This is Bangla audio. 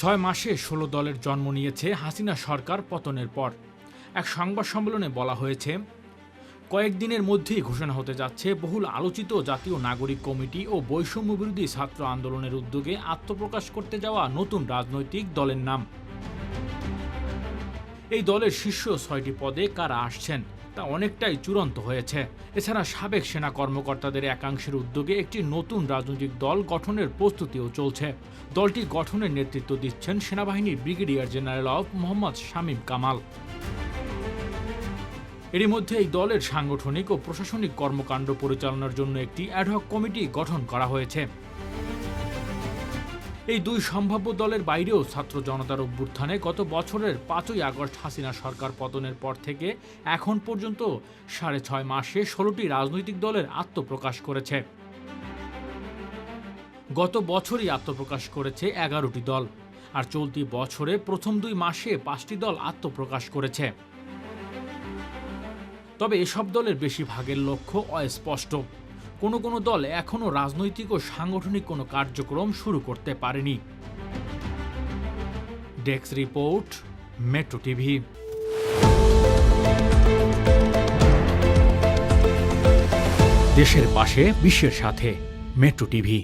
ছয় মাসে ষোলো দলের জন্ম নিয়েছে হাসিনা সরকার পতনের পর। এক সংবাদ সম্মেলনে বলা হয়েছে, কয়েকদিনের মধ্যেই ঘোষণা হতে যাচ্ছে, বহুল আলোচিত জাতীয় নাগরিক কমিটি ও বৈষম্য বিরোধী ছাত্র আন্দোলনের উদ্যোগে আত্মপ্রকাশ করতে যাওয়া নতুন রাজনৈতিক দলের নাম। এই দলের শীর্ষ ছয়টি পদে কারা আসছেন তা অনেকটাই চূড়ান্ত হয়েছে। এছাড়া সাবেক সেনা কর্মকর্তাদের একাংশের উদ্যোগে একটি নতুন রাজনৈতিক দল গঠনের প্রস্তুতিও চলছে। দলটি গঠনের নেতৃত্ব দিচ্ছেন সেনাবাহিনীর brigadier general of Mohammad Shamim Kamal. এরই মধ্যে এই দলের সাংগঠনিক ও প্রশাসনিক কর্মকাণ্ড পরিচালনার জন্য একটি অ্যাডহক কমিটি গঠন করা হয়েছে। এই দুই সম্ভাব্য দলের বাইরেও ছাত্র জনতার অভ্যুত্থানে গত বছরের পাঁচই আগস্ট হাসিনা সরকার পতনের পর থেকে এখন পর্যন্ত সাড়ে ছয় মাসে ষোলোটি রাজনৈতিক দলের আত্মপ্রকাশ করেছে। গত বছরই আত্মপ্রকাশ করেছে এগারোটি দল, আর চলতি বছরে প্রথম দুই মাসে পাঁচটি দল আত্মপ্রকাশ করেছে। তবে এসব দলের বেশিরভাগের লক্ষ্য অস্পষ্ট। কোনো কোনো দল এখনও রাজনৈতিক ও সাংগঠনিক কোনো কার্যক্রম শুরু করতে পারেনি। ডেক্স রিপোর্ট, মেট্রো টিভি। দেশের পাশে, বিশ্বের সাথে, মেট্রো টিভি।